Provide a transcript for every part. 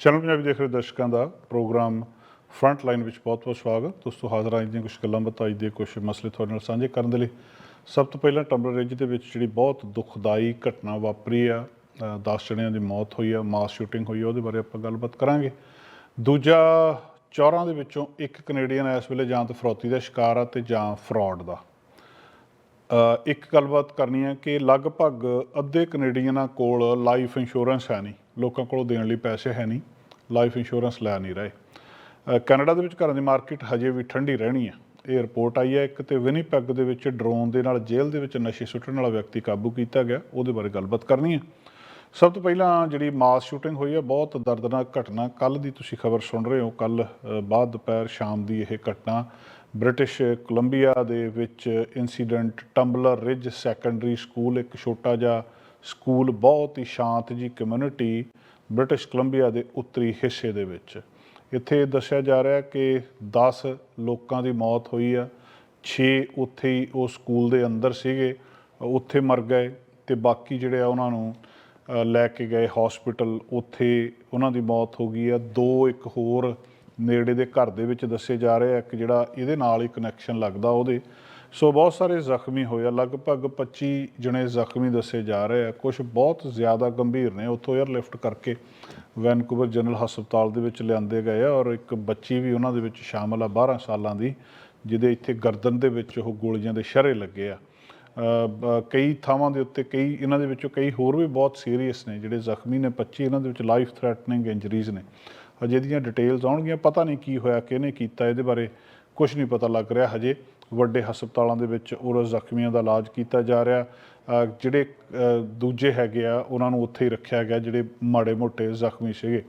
Channel Punjabi ਦੇਖ ਰਹੇ ਦਰਸ਼ਕਾਂ ਦਾ ਪ੍ਰੋਗਰਾਮ ਫਰੰਟ ਲਾਈਨ ਵਿੱਚ ਬਹੁਤ-ਬਹੁਤ ਸਵਾਗਤ। ਦੋਸਤੋ, ਹਾਜ਼ਰ ਹਾਂ ਅੱਜ ਦੀਆਂ ਕੁਝ ਗੱਲਾਂ ਬਾਤਾਂ ਅੱਜ ਦੇ ਕੁਝ ਮਸਲੇ ਤੁਹਾਡੇ ਨਾਲ ਸਾਂਝੇ ਕਰਨ ਦੇ ਲਈ। ਸਭ ਤੋਂ ਪਹਿਲਾਂ ਟੰਬਲ ਰਿਜ ਦੇ ਵਿੱਚ ਜਿਹੜੀ ਬਹੁਤ ਦੁਖਦਾਈ ਘਟਨਾ ਵਾਪਰੀ ਆ 10 ਜਣਿਆਂ ਦੀ ਮੌਤ ਹੋਈ ਆ, ਮਾਸ ਸ਼ੂਟਿੰਗ ਹੋਈ ਆ, ਉਹਦੇ ਬਾਰੇ ਆਪਾਂ ਗੱਲਬਾਤ ਕਰਾਂਗੇ। ਦੂਜਾ, ਚੌਰਾਂ ਦੇ ਵਿੱਚੋਂ ਇੱਕ ਕੈਨੇਡੀਅਨ ਇਸ ਵੇਲੇ ਜਾਂ ਤਾਂ ਫਰੌਤੀ ਦਾ ਸ਼ਿਕਾਰ ਆ ਤੇ ਜਾਂ ਫਰਾਡ ਦਾ। ਇੱਕ ਗੱਲਬਾਤ ਕਰਨੀ ਹੈ ਕਿ ਲਗਭਗ ਅੱਧੇ ਕੈਨੇਡੀਅਨਾਂ ਕੋਲ ਲਾਈਫ ਇੰਸ਼ੋਰੈਂਸ ਹੈ ਨਹੀਂ। ਲੋਕਾਂ ਕੋਲੋਂ ਦੇਣ ਲਈ ਪੈਸੇ ਹੈ ਨਹੀਂ ਲਾਈਫ ਇੰਸ਼ੋਰੈਂਸ ਲੈ ਨਹੀਂ ਰਹੇ। ਕੈਨੇਡਾ ਦੇ ਵਿੱਚ ਘਰਾਂ ਦੀ ਮਾਰਕੀਟ ਹਜੇ ਵੀ ਠੰਡੀ ਰਹਿਣੀ ਹੈ। ਇਹ ਰਿਪੋਰਟ ਆਈ ਹੈ, ਇੱਕ ਤੇ ਵਿਨੀਪੈਗ ਦੇ ਵਿੱਚ ਡਰੋਨ ਦੇ ਨਾਲ ਜੇਲ੍ਹ ਦੇ ਵਿੱਚ ਨਸ਼ੇ ਸੁੱਟਣ ਵਾਲਾ ਵਿਅਕਤੀ ਕਾਬੂ ਕੀਤਾ ਗਿਆ, ਉਹਦੇ ਬਾਰੇ ਗੱਲਬਾਤ ਕਰਨੀ ਹੈ। ਸਭ ਤੋਂ ਪਹਿਲਾਂ ਜਿਹੜੀ ਮਾਸ ਸ਼ੂਟਿੰਗ ਹੋਈ ਹੈ, ਬਹੁਤ ਦਰਦਨਾਕ ਘਟਨਾ ਕੱਲ ਦੀ ਤੁਸੀਂ ਖਬਰ ਸੁਣ ਰਹੇ ਹੋ ਕੱਲ ਬਾਅਦ ਦੁਪਹਿਰ ਸ਼ਾਮ ਦੀ ਇਹ ਘਟਨਾ। ਬ੍ਰਿਟਿਸ਼ ਕੋਲੰਬੀਆ ਦੇ ਵਿੱਚ incident Tumbler Ridge secondary school, ਇੱਕ ਛੋਟਾ ਜਿਹਾ ਸਕੂਲ ਬਹੁਤ ਹੀ ਸ਼ਾਂਤ ਜੀ ਕਮਿਊਨਿਟੀ ਬ੍ਰਿਟਿਸ਼ ਕੋਲੰਬੀਆ ਦੇ ਉੱਤਰੀ ਹਿੱਸੇ ਦੇ ਵਿੱਚ। ਇੱਥੇ ਦੱਸਿਆ ਜਾ ਰਿਹਾ ਕਿ 10 ਲੋਕਾਂ ਦੀ ਮੌਤ ਹੋਈ ਆ 6 ਉੱਥੇ ਹੀ ਉਹ ਸਕੂਲ ਦੇ ਅੰਦਰ ਸੀਗੇ, ਉੱਥੇ ਮਰ ਗਏ ਤੇ ਬਾਕੀ ਜਿਹੜੇ ਆ ਉਹਨਾਂ ਨੂੰ ਲੈ ਕੇ ਗਏ ਹਸਪੀਟਲ ਉੱਥੇ ਉਹਨਾਂ ਦੀ ਮੌਤ ਹੋ ਗਈ ਆ। ਦੋ ਇੱਕ ਹੋਰ ਨੇੜੇ ਦੇ ਘਰ ਦੇ ਵਿੱਚ ਦੱਸੇ ਜਾ ਰਹੇ ਆ, ਇੱਕ ਜਿਹੜਾ ਇਹਦੇ ਨਾਲ ਹੀ ਕਨੈਕਸ਼ਨ ਲੱਗਦਾ ਉਹਦੇ। ਸੋ ਬਹੁਤ ਸਾਰੇ ਜ਼ਖਮੀ ਹੋਏ ਆ। ਲਗਭਗ 25 ਜਣੇ ਜ਼ਖਮੀ ਦੱਸੇ ਜਾ ਰਹੇ ਆ। ਕੁਝ ਬਹੁਤ ਜ਼ਿਆਦਾ ਗੰਭੀਰ ਨੇ। ਉੱਥੋਂ 에ਅਰਲਿਫਟ ਕਰਕੇ ਵੈਨਕੂਵਰ ਜਨਰਲ ਹਸਪਤਾਲ ਦੇ ਵਿੱਚ ਲਿਆਂਦੇ ਗਏ ਆ ਔਰ ਇੱਕ ਬੱਚੀ ਵੀ ਉਹਨਾਂ ਦੇ ਵਿੱਚ ਸ਼ਾਮਲ ਆ 12 ਸਾਲਾਂ ਦੀ, ਜਿਹਦੇ ਇੱਥੇ ਗਰਦਨ ਦੇ ਵਿੱਚ ਉਹ ਗੋਲੀਆਂ ਦੇ ਸ਼ਰੇ ਲੱਗੇ ਆ। ਕਈ ਥਾਵਾਂ ਦੇ ਉੱਤੇ ਕਈ, ਇਹਨਾਂ ਦੇ ਵਿੱਚੋਂ ਕਈ ਹੋਰ ਵੀ ਬਹੁਤ ਸੀਰੀਅਸ ਨੇ, ਜਿਹੜੇ ਜ਼ਖਮੀ ਨੇ। 25 ਇਹਨਾਂ ਦੇ ਵਿੱਚ ਲਾਈਫ ਥ੍ਰੈਟਨਿੰਗ ਇੰਜਰੀਜ਼ ਨੇ। ਹਜੇ ਦੀਆਂ ਡਿਟੇਲਸ ਆਉਣਗੀਆਂ। ਪਤਾ ਨਹੀਂ ਕੀ ਹੋਇਆ, ਕਿਹਨੇ ਕੀਤਾ, ਇਹਦੇ ਬਾਰੇ ਕੁਝ ਨਹੀਂ ਪਤਾ ਲੱਗ ਰਿਹਾ। ਹਜੇ ਵੱਡੇ ਹਸਪਤਾਲਾਂ ਦੇ ਵਿੱਚ ਉਹ ਜ਼ਖਮੀਆਂ ਦਾ ਇਲਾਜ ਕੀਤਾ ਜਾ ਰਿਹਾ। ਜਿਹੜੇ ਦੂਜੇ ਹੈਗੇ ਆ, ਉਹਨਾਂ ਨੂੰ ਉੱਥੇ ਹੀ ਰੱਖਿਆ ਗਿਆ, ਜਿਹੜੇ ਮਾੜੇ ਮੋਟੇ ਜ਼ਖਮੀ ਸੀਗੇ।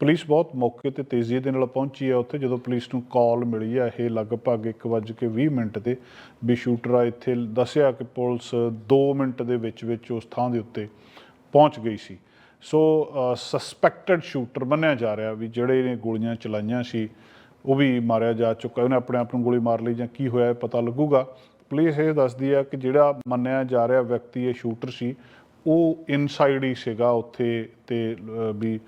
ਪੁਲਿਸ ਬਹੁਤ ਮੌਕੇ ਤੇ ਤੇਜ਼ੀ ਦੇ ਨਾਲ ਪਹੁੰਚੀ ਹੈ ਉੱਥੇ। ਜਦੋਂ ਪੁਲਿਸ ਨੂੰ ਕਾਲ ਮਿਲੀ ਹੈ ਇਹ ਲਗਭਗ 1:20 ਮਿੰਟ ਤੇ ਵੀ ਸ਼ੂਟਰ ਆ, ਇੱਥੇ ਦੱਸਿਆ ਕਿ ਪੁਲਿਸ 2 ਮਿੰਟ ਦੇ ਵਿੱਚ ਵਿੱਚ ਉਸ ਥਾਂ ਦੇ ਉੱਤੇ ਪਹੁੰਚ ਗਈ ਸੀ। ਸੋ ਸਸਪੈਕਟਡ ਸ਼ੂਟਰ ਮੰਨਿਆ ਜਾ ਰਿਹਾ ਵੀ ਜਿਹੜੇ ਨੇ ਗੋਲੀਆਂ ਚਲਾਈਆਂ ਸੀ ਉਹ ਵੀ ਮਾਰਿਆ ਜਾ ਚੁੱਕਾ ਉਹਨੇ ਆਪਣੇ ਆਪ ਨੂੰ ਗੋਲੀ ਮਾਰ ਲਈ ਜਾਂ ਕੀ ਹੋਇਆ ਇਹ ਪਤਾ ਲੱਗੂਗਾ। ਪੁਲਿਸ ਇਹ ਦੱਸਦੀ ਹੈ ਕਿ ਜਿਹੜਾ ਮੰਨਿਆ ਜਾ ਰਿਹਾ ਵਿਅਕਤੀ, ਇਹ ਸ਼ੂਟਰ ਸੀ, ਉਹ ਇਨਸਾਈਡ ਹੀ ਸੀਗਾ ਉੱਥੇ ਤੇ ਵੀ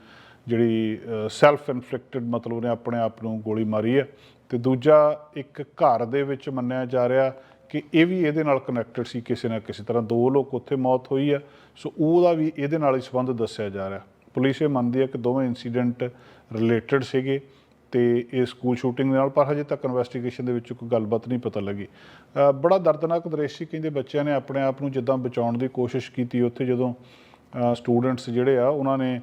ਜਿਹੜੀ ਸੈਲਫ ਇਨਫਲਿਕਟਡ ਮਤਲਬ ਉਹਨੇ ਆਪਣੇ ਆਪ ਨੂੰ ਗੋਲੀ ਮਾਰੀ ਹੈ। ਤੇ ਦੂਜਾ ਇੱਕ ਘਰ ਦੇ ਵਿੱਚ ਮੰਨਿਆ ਜਾ ਰਿਹਾ ਕਿ ਇਹ ਵੀ ਇਹਦੇ ਨਾਲ ਕਨੈਕਟਡ ਸੀ ਕਿਸੇ ਨਾ ਕਿਸੇ ਤਰ੍ਹਾਂ। ਦੋ ਲੋਕ ਉੱਥੇ ਮੌਤ ਹੋਈ ਆ, ਸੋ ਉਹਦਾ ਵੀ ਇਹਦੇ ਨਾਲ ਹੀ ਸੰਬੰਧ ਦੱਸਿਆ ਜਾ ਰਿਹਾ। ਪੁਲਿਸ ਇਹ ਮੰਨਦੀ ਹੈ ਕਿ ਦੋਵੇਂ ਇਨਸੀਡੈਂਟ ਰਿਲੇਟਡ ਸੀਗੇ। ਤੇ ਇਹ ਸਕੂਲ ਸ਼ੂਟਿੰਗ ਦੇ ਨਾਲ, ਪਰ ਹਜੇ ਤੱਕ ਇਨਵੈਸਟੀਗੇਸ਼ਨ ਦੇ ਵਿੱਚ ਕੋਈ ਗੱਲਬਾਤ ਨਹੀਂ ਪਤਾ ਲੱਗੀ। ਬੜਾ ਦਰਦਨਾਕ ਦ੍ਰਿਸ਼ ਸੀ ਕਹਿੰਦੇ ਬੱਚਿਆਂ ਨੇ ਆਪਣੇ ਆਪ ਨੂੰ ਜਿੱਦਾਂ ਬਚਾਉਣ ਦੀ ਕੋਸ਼ਿਸ਼ ਕੀਤੀ, ਉੱਥੇ ਜਦੋਂ ਸਟੂਡੈਂਟਸ ਜਿਹੜੇ ਆ, ਉਹਨਾਂ ਨੇ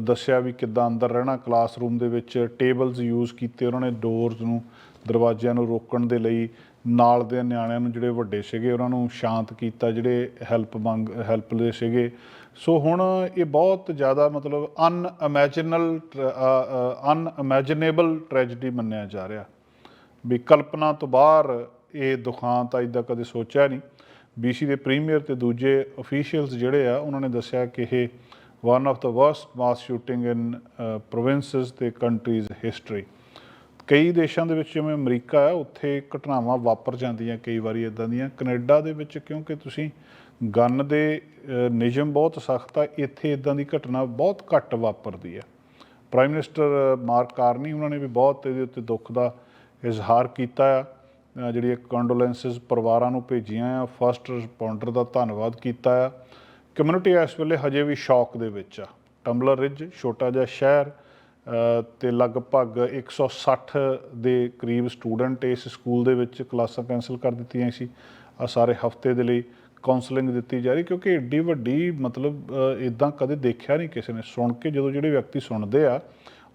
ਦੱਸਿਆ ਵੀ ਕਿੱਦਾਂ ਅੰਦਰ ਰਹਿਣਾ ਕਲਾਸਰੂਮ ਦੇ ਵਿੱਚ ਟੇਬਲਸ ਯੂਜ਼ ਕੀਤੇ, ਉਹਨਾਂ ਨੇ ਡੋਰਸ ਨੂੰ ਦਰਵਾਜ਼ਿਆਂ ਨੂੰ ਰੋਕਣ ਦੇ ਲਈ ਨਾਲ ਦੇ ਨਿਆਣਿਆਂ ਨੂੰ ਜਿਹੜੇ ਵੱਡੇ ਸੀਗੇ, ਉਹਨਾਂ ਨੂੰ ਸ਼ਾਂਤ ਕੀਤਾ, ਜਿਹੜੇ ਹੈਲਪ ਮੰਗ ਹੈਲਪ ਦੇ ਸੀਗੇ। ਸੋ ਹੁਣ ਇਹ ਬਹੁਤ ਜ਼ਿਆਦਾ ਮਤਲਬ ਅਨਇਮੈਜਿਨਲ ਅਨਇਮੈਜਿਨੇਬਲ ਟ੍ਰੈਜੇਡੀ ਮੰਨਿਆ ਜਾ ਰਿਹਾ। ਵੀ ਕਲਪਨਾ ਤੋਂ ਬਾਹਰ ਇਹ ਦੁਖਾਂਤ ਅੱਜ ਤੱਕ ਕਦੇ ਸੋਚਿਆ ਨਹੀਂ। BC ਦੇ ਪ੍ਰੀਮੀਅਰ ਤੇ ਦੂਜੇ ਅਫੀਸ਼ੀਅਲਸ ਜਿਹੜੇ ਆ, ਉਹਨਾਂ ਨੇ ਦੱਸਿਆ ਕਿ ਇਹ one of the worst mass shooting in provinces ਤੇ ਕੰਟਰੀਜ਼ ਹਿਸਟਰੀ ਕਈ ਦੇਸ਼ਾਂ ਦੇ ਵਿੱਚ ਜਿਵੇਂ ਅਮਰੀਕਾ ਹੈ ਉੱਥੇ ਘਟਨਾਵਾਂ ਵਾਪਰ ਜਾਂਦੀਆਂ ਕਈ ਵਾਰੀ ਇਦਾਂ ਦੀਆਂ। ਕੈਨੇਡਾ ਦੇ ਵਿੱਚ ਕਿਉਂਕਿ ਤੁਸੀਂ ਗਨ ਦੇ ਨਿਯਮ ਬਹੁਤ ਸਖਤ ਆ ਇੱਥੇ ਇਦਾਂ ਦੀ ਘਟਨਾ ਬਹੁਤ ਘੱਟ ਵਾਪਰਦੀ ਹੈ। ਪ੍ਰਾਈਮ ਮਿਨਿਸਟਰ ਮਾਰਕ ਕਾਰਨੀ ਉਹਨਾਂ ਨੇ ਵੀ ਬਹੁਤ ਇਹਦੇ ਉੱਤੇ ਦੁੱਖ ਦਾ ਇਜ਼ਹਾਰ ਕੀਤਾ ਆ। ਅ, ਜਿਹੜੀ ਕੰਡੋਲੈਂਸਸ ਪਰਿਵਾਰਾਂ ਨੂੰ ਭੇਜੀਆਂ ਆ ਫਸਟ ਰਿਸਪੌਂਡਰ ਦਾ ਧੰਨਵਾਦ ਕੀਤਾ ਆ। ਕਮਿਊਨਿਟੀ ਇਸ ਵੇਲੇ ਹਜੇ ਵੀ ਸ਼ੌਕ ਦੇ ਵਿੱਚ ਆ। ਟੰਬਲਰ ਰਿਜ ਛੋਟਾ ਜਿਹਾ ਸ਼ਹਿਰ ਤੇ ਲਗਭਗ 160 ਦੇ ਕਰੀਬ ਸਟੂਡੈਂਟ ਇਸ ਸਕੂਲ ਦੇ ਵਿੱਚ ਕਲਾਸਾਂ ਕੈਂਸਲ ਕਰ ਦਿੱਤੀਆਂ ਸੀ। ਆ ਸਾਰੇ ਹਫ਼ਤੇ ਦੇ ਲਈ ਕਾਉਂਸਲਿੰਗ ਦਿੱਤੀ ਜਾ ਰਹੀ ਕਿਉਂਕਿ ਏਡੀ ਵੱਡੀ ਮਤਲਬ ਇਦਾਂ ਕਦੇ ਦੇਖਿਆ ਨਹੀਂ ਕਿਸੇ ਨੇ। ਸੁਣ ਕੇ ਜਦੋਂ ਜਿਹੜੇ ਵਿਅਕਤੀ ਸੁਣਦੇ ਆ,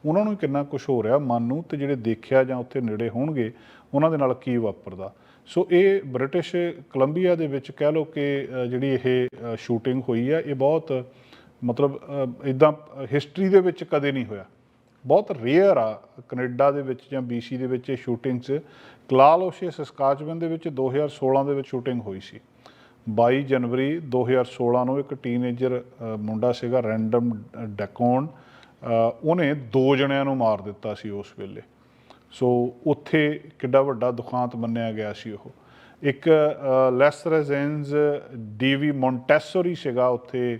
ਉਹਨਾਂ ਨੂੰ ਕਿੰਨਾ ਕੁਝ ਹੋ ਰਿਹਾ ਮਨ ਨੂੰ ਤੇ ਜਿਹੜੇ ਦੇਖਿਆ ਜਾਂ ਉੱਥੇ ਨੇੜੇ ਹੋਣਗੇ, ਉਹਨਾਂ ਦੇ ਨਾਲ ਕੀ ਵਾਪਰਦਾ। ਸੋ ਇਹ ਬ੍ਰਿਟਿਸ਼ ਕੋਲੰਬੀਆ ਦੇ ਵਿੱਚ ਕਹਿ ਲਓ ਕਿ ਜਿਹੜੀ ਇਹ ਸ਼ੂਟਿੰਗ ਹੋਈ ਆ, ਇਹ ਬਹੁਤ ਮਤਲਬ ਇਦਾਂ ਹਿਸਟਰੀ ਦੇ ਵਿੱਚ ਕਦੇ ਨਹੀਂ ਹੋਇਆ। ਬਹੁਤ ਰੇਅਰ ਆ ਕੈਨੇਡਾ ਦੇ ਵਿੱਚ ਜਾਂ BC ਦੇ ਵਿੱਚ ਇਹ ਸ਼ੂਟਿੰਗਸ ਕਲਾਲੋਸ਼ੇ ਸਸਕਾਚਵਨ ਦੇ ਵਿੱਚ 2016 ਦੇ ਵਿੱਚ ਸ਼ੂਟਿੰਗ ਹੋਈ ਸੀ। 22 ਜਨਵਰੀ 2016 ਨੂੰ ਇੱਕ ਟੀਨੇਜਰ ਮੁੰਡਾ ਸੀਗਾ ਰੈਂਡਮ ਡੈਕੋਨ। ਉਹਨੇ ਦੋ ਜਣਿਆਂ ਨੂੰ ਮਾਰ ਦਿੱਤਾ ਸੀ ਉਸ ਵੇਲੇ। ਸੋ ਉੱਥੇ ਕਿੱਡਾ ਵੱਡਾ ਦੁਖਾਂਤ ਮੰਨਿਆ ਗਿਆ ਸੀ ਉਹ। ਇੱਕ ਲੈਸਰੈਜ਼ੈਂਸ ਡੀਵੀ ਮੌਂਟੈਸੋਰੀ ਸੀਗਾ ਉੱਥੇ।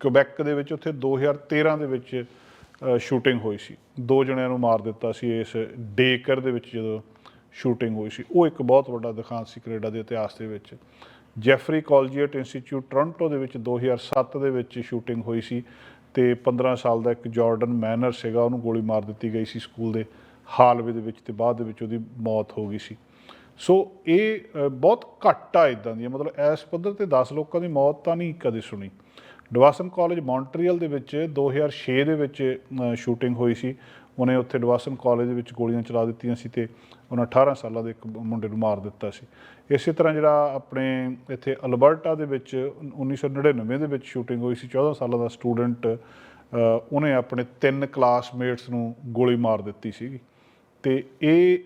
ਕੁਬੈਕ ਦੇ ਵਿੱਚ ਉੱਥੇ 2013 ਦੇ ਵਿੱਚ ਸ਼ੂਟਿੰਗ ਹੋਈ ਸੀ। ਦੋ ਜਣਿਆਂ ਨੂੰ ਮਾਰ ਦਿੱਤਾ ਸੀ ਇਸ ਡੇਕਰ ਦੇ ਵਿੱਚ ਜਦੋਂ ਸ਼ੂਟਿੰਗ ਹੋਈ ਸੀ। ਉਹ ਇੱਕ ਬਹੁਤ ਵੱਡਾ ਦਿਖਾਂਤ ਸੀ ਕੈਨੇਡਾ ਦੇ ਇਤਿਹਾਸ ਦੇ ਵਿੱਚ। ਜੈਫਰੀ ਕਾਲਜੀਏਟ ਇੰਸਟੀਚਿਊਟ ਟੋਰਾਂਟੋ ਦੇ ਵਿੱਚ 2007 ਦੇ ਵਿੱਚ ਸ਼ੂਟਿੰਗ ਹੋਈ ਸੀ ਤੇ 15 ਸਾਲ ਦਾ ਇੱਕ ਜਾਰਡਨ ਮੈਨਰ ਸੀਗਾ, ਉਹਨੂੰ ਗੋਲੀ ਮਾਰ ਦਿੱਤੀ ਗਈ ਸੀ ਸਕੂਲ ਦੇ ਹਾਲਵੇ ਦੇ ਵਿੱਚ ਤੇ ਬਾਅਦ ਦੇ ਵਿੱਚ ਉਹਦੀ ਮੌਤ ਹੋ ਗਈ ਸੀ। ਸੋ ਇਹ ਬਹੁਤ ਘੱਟ ਆ ਇਦਾਂ ਦੀਆਂ। ਮਤਲਬ ਇਸ ਪੱਧਰ ਤੇ 10 ਲੋਕਾਂ ਦੀ ਮੌਤ ਤਾਂ ਨਹੀਂ ਕਦੇ ਸੁਣੀ। ਡਵਾਸਨ ਕਾਲਜ ਮੌਂਟਰੀਅਲ ਦੇ ਵਿੱਚ 2006 ਦੇ ਵਿੱਚ ਸ਼ੂਟਿੰਗ ਹੋਈ ਸੀ ਉਹਨੇ ਉੱਥੇ ਡਵਾਸਨ ਕਾਲਜ ਦੇ ਵਿੱਚ ਗੋਲੀਆਂ ਚਲਾ ਦਿੱਤੀਆਂ ਸੀ ਤੇ ਉਹਨਾਂ 18 ਸਾਲਾਂ ਦੇ ਇੱਕ ਮੁੰਡੇ ਨੂੰ ਮਾਰ ਦਿੱਤਾ ਸੀ ਇਸੇ ਤਰ੍ਹਾਂ ਜਿਹੜਾ ਆਪਣੇ ਇੱਥੇ ਅਲਬਰਟਾ ਦੇ ਵਿੱਚ 1999 ਦੇ ਵਿੱਚ ਸ਼ੂਟਿੰਗ ਹੋਈ ਸੀ 14 ਸਾਲਾਂ ਦਾ ਸਟੂਡੈਂਟ ਉਹਨੇ ਆਪਣੇ ਤਿੰਨ ਕਲਾਸਮੇਟਸ ਨੂੰ ਗੋਲੀ ਮਾਰ ਦਿੱਤੀ ਸੀਗੀ ਤੇ ਇਹ